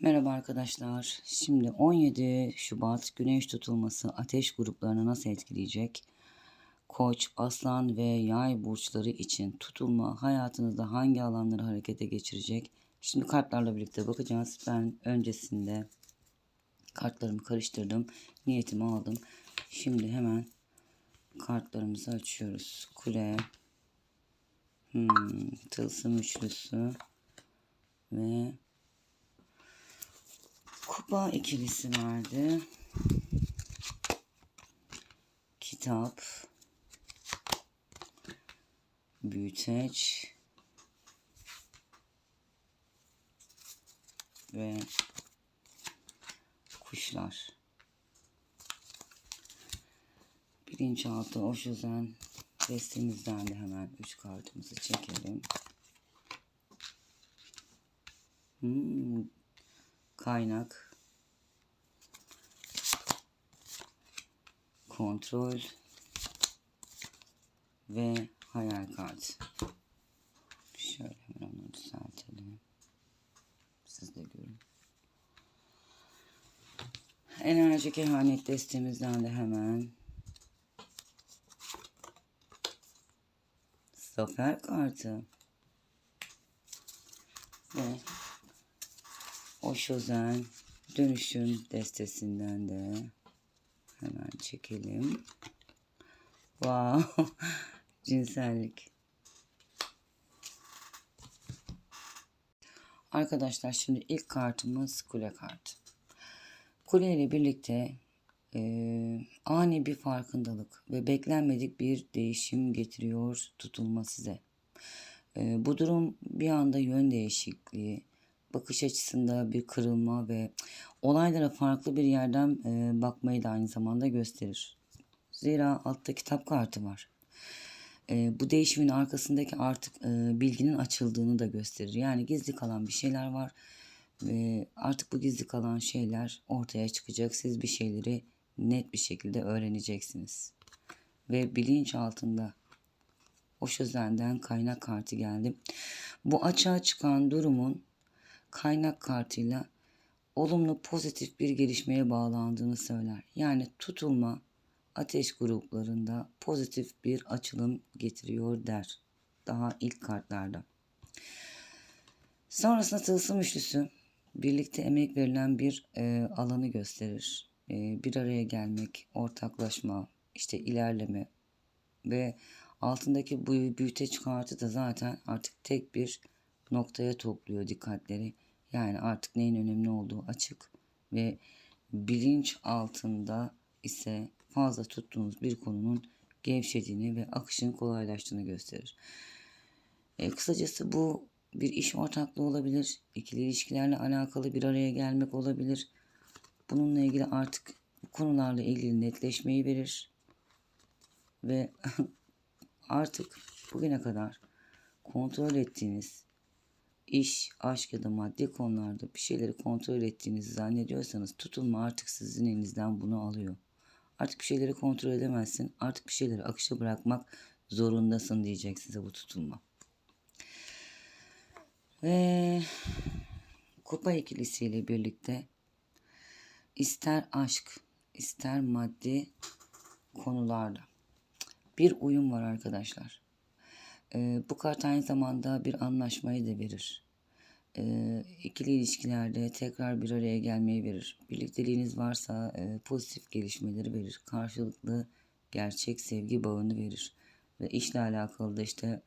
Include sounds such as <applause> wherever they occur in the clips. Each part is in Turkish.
Merhaba arkadaşlar. Şimdi 17 Şubat Güneş tutulması ateş gruplarını nasıl etkileyecek? Koç, Aslan ve Yay burçları için tutulma hayatınızda hangi alanları harekete geçirecek? Şimdi kartlarla birlikte bakacağız. Ben öncesinde kartlarımı karıştırdım. Niyetimi aldım. Şimdi hemen kartlarımızı açıyoruz. Kule, hmm, tılsım üçlüsü ve Kupa ikilisi vardı. Kitap. Büyüteç. Ve kuşlar. Bilinçaltı o yüzden destemizden de hemen üç kartımızı çekelim. Hmm, kaynak, kontrol ve hayal kartı. Şöyle hemen onu düzeltelim. Siz de görün. Enerji kehanet destemizden de hemen zafer kartı ve o Şözen dönüşüm destesinden de hemen çekelim. Wow. <laughs> Cinsellik. Arkadaşlar şimdi ilk kartımız kule kartı. Kule ile birlikte e, ani bir farkındalık ve beklenmedik bir değişim getiriyor tutulma size. E, bu durum bir anda yön değişikliği, bakış açısında bir kırılma ve olaylara farklı bir yerden e, bakmayı da aynı zamanda gösterir. Zira altta kitap kartı var. E, bu değişimin arkasındaki artık e, bilginin açıldığını da gösterir. Yani gizli kalan bir şeyler var ve artık bu gizli kalan şeyler ortaya çıkacak. Siz bir şeyleri net bir şekilde öğreneceksiniz. Ve bilinç altında o sözlerden kaynak kartı geldi. Bu açığa çıkan durumun kaynak kartıyla olumlu pozitif bir gelişmeye bağlandığını söyler. Yani tutulma ateş gruplarında pozitif bir açılım getiriyor der. Daha ilk kartlarda. Sonrasında tılsım üçlüsü birlikte emek verilen bir e, alanı gösterir. E, bir araya gelmek, ortaklaşma, işte ilerleme ve altındaki bu büyüteç kartı da zaten artık tek bir noktaya topluyor dikkatleri. Yani artık neyin önemli olduğu açık ve bilinç altında ise fazla tuttuğunuz bir konunun gevşediğini ve akışın kolaylaştığını gösterir. E, kısacası bu bir iş ortaklığı olabilir, ikili ilişkilerle alakalı bir araya gelmek olabilir. Bununla ilgili artık bu konularla ilgili netleşmeyi verir ve <laughs> artık bugüne kadar kontrol ettiğiniz iş, aşk ya da maddi konularda bir şeyleri kontrol ettiğinizi zannediyorsanız tutulma artık sizin elinizden bunu alıyor. Artık bir şeyleri kontrol edemezsin. Artık bir şeyleri akışa bırakmak zorundasın diyecek size bu tutulma. Ve kupa ikilisiyle birlikte ister aşk, ister maddi konularda bir uyum var arkadaşlar. E, bu kart aynı zamanda bir anlaşmayı da verir. E, ikili ilişkilerde tekrar bir araya gelmeyi verir. Birlikteliğiniz varsa e, pozitif gelişmeleri verir. Karşılıklı gerçek sevgi bağını verir. Ve işle alakalı da işte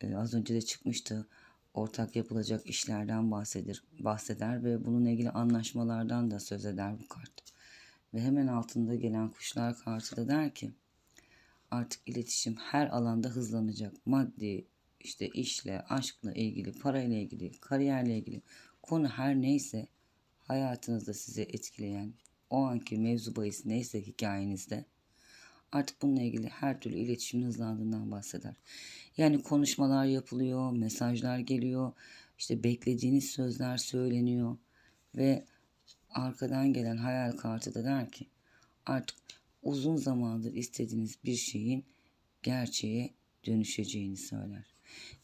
e, az önce de çıkmıştı. Ortak yapılacak işlerden bahseder, bahseder ve bununla ilgili anlaşmalardan da söz eder bu kart. Ve hemen altında gelen kuşlar kartı da der ki artık iletişim her alanda hızlanacak. Maddi, işte işle, aşkla ilgili, parayla ilgili, kariyerle ilgili konu her neyse hayatınızda sizi etkileyen o anki mevzu bahis neyse hikayenizde artık bununla ilgili her türlü iletişimin hızlandığından bahseder. Yani konuşmalar yapılıyor, mesajlar geliyor, işte beklediğiniz sözler söyleniyor ve arkadan gelen hayal kartı da der ki artık uzun zamandır istediğiniz bir şeyin gerçeğe dönüşeceğini söyler.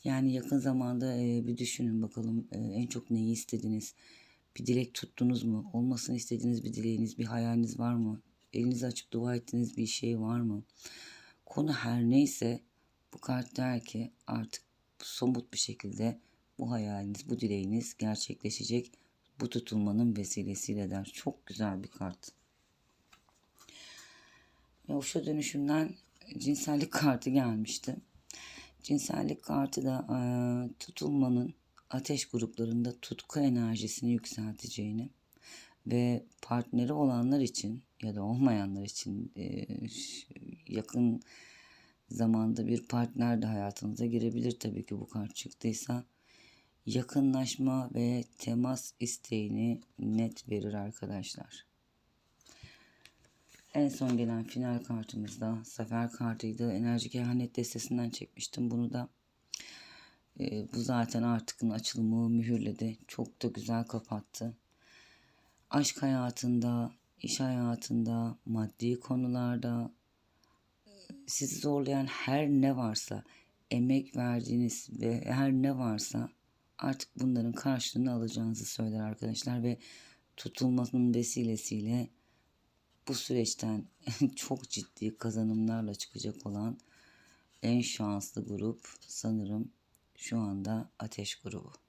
Yani yakın zamanda e, bir düşünün bakalım e, en çok neyi istediniz, Bir dilek tuttunuz mu? Olmasını istediğiniz bir dileğiniz, bir hayaliniz var mı? Elinizi açıp dua ettiğiniz bir şey var mı? Konu her neyse bu kart der ki artık somut bir şekilde bu hayaliniz, bu dileğiniz gerçekleşecek. Bu tutulmanın vesilesiyle der. Çok güzel bir kart. Ve Uşa dönüşümden cinsellik kartı gelmişti. Cinsellik kartı da e, tutulmanın ateş gruplarında tutku enerjisini yükselteceğini ve partneri olanlar için ya da olmayanlar için e, yakın zamanda bir partner de hayatınıza girebilir tabii ki bu kart çıktıysa. Yakınlaşma ve temas isteğini net verir arkadaşlar. En son gelen final kartımız da Zafer kartıydı. Enerji kehanet destesinden çekmiştim bunu da. Ee, bu zaten artıkın açılımı mühürledi. Çok da güzel kapattı. Aşk hayatında, iş hayatında, maddi konularda e, sizi zorlayan her ne varsa, emek verdiğiniz ve her ne varsa artık bunların karşılığını alacağınızı söyler arkadaşlar ve tutulmanın vesilesiyle bu süreçten <laughs> çok ciddi kazanımlarla çıkacak olan en şanslı grup sanırım şu anda Ateş grubu.